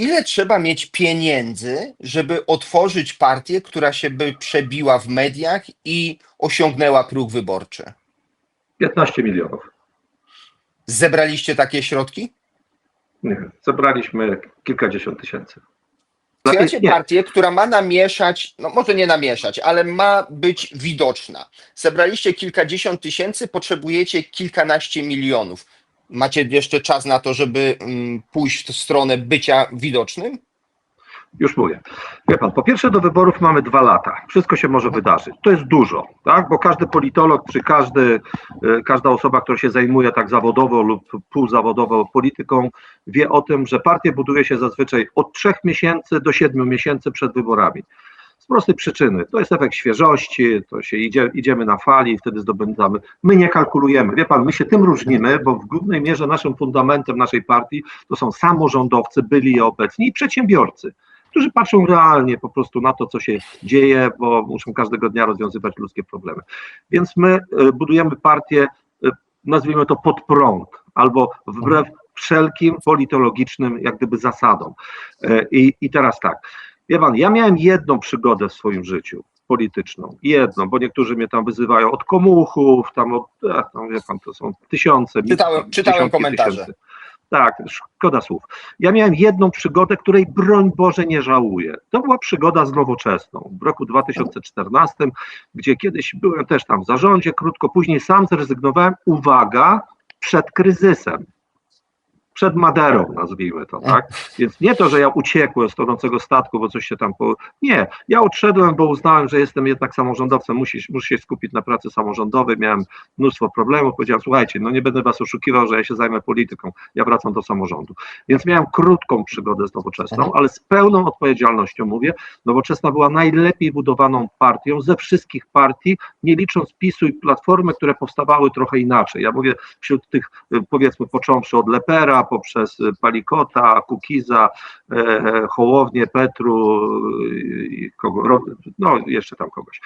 ile trzeba mieć pieniędzy, żeby otworzyć partię, która się by przebiła w mediach i osiągnęła próg wyborczy? 15 milionów. Zebraliście takie środki? Nie, zebraliśmy kilkadziesiąt tysięcy. Otwieracie partię, która ma namieszać, no może nie namieszać, ale ma być widoczna. Zebraliście kilkadziesiąt tysięcy, potrzebujecie kilkanaście milionów. Macie jeszcze czas na to, żeby mm, pójść w stronę bycia widocznym? Już mówię. Wie pan, po pierwsze do wyborów mamy dwa lata. Wszystko się może wydarzyć. To jest dużo, tak? Bo każdy politolog, czy każdy, e, każda osoba, która się zajmuje tak zawodowo lub półzawodowo polityką, wie o tym, że partię buduje się zazwyczaj od trzech miesięcy do siedmiu miesięcy przed wyborami. Z prostej przyczyny. To jest efekt świeżości, to się idzie, idziemy na fali i wtedy zdobędziemy. My nie kalkulujemy. Wie pan, my się tym różnimy, bo w głównej mierze naszym fundamentem naszej partii to są samorządowcy, byli i obecni i przedsiębiorcy którzy patrzą realnie po prostu na to, co się dzieje, bo muszą każdego dnia rozwiązywać ludzkie problemy. Więc my e, budujemy partię, e, nazwijmy to pod prąd, albo wbrew wszelkim politologicznym jak gdyby zasadom. E, I, I teraz tak, wie pan, ja miałem jedną przygodę w swoim życiu polityczną, jedną, bo niektórzy mnie tam wyzywają od komuchów, tam od, ach, tam wie pan, to są tysiące, Czytałem- czytałem komentarze. tysięcy. Tak, szkoda słów. Ja miałem jedną przygodę, której broń Boże nie żałuję. To była przygoda z nowoczesną w roku 2014, gdzie kiedyś byłem też tam w zarządzie, krótko później sam zrezygnowałem, uwaga, przed kryzysem. Przed Maderą, nazwijmy to, tak? Więc nie to, że ja uciekłem z tonącego statku, bo coś się tam. Po... Nie, ja odszedłem, bo uznałem, że jestem jednak samorządowcem, muszę, muszę się skupić na pracy samorządowej, miałem mnóstwo problemów. Powiedziałem, słuchajcie, no nie będę was oszukiwał, że ja się zajmę polityką, ja wracam do samorządu. Więc miałem krótką przygodę z nowoczesną, Mhm. ale z pełną odpowiedzialnością mówię, nowoczesna była najlepiej budowaną partią ze wszystkich partii, nie licząc PiSu i Platformy, które powstawały trochę inaczej. Ja mówię wśród tych, y, powiedzmy, począwszy od Lepera, poprzez Palikota, Kukiza, e, Hołownię, Petru, no jeszcze tam kogoś.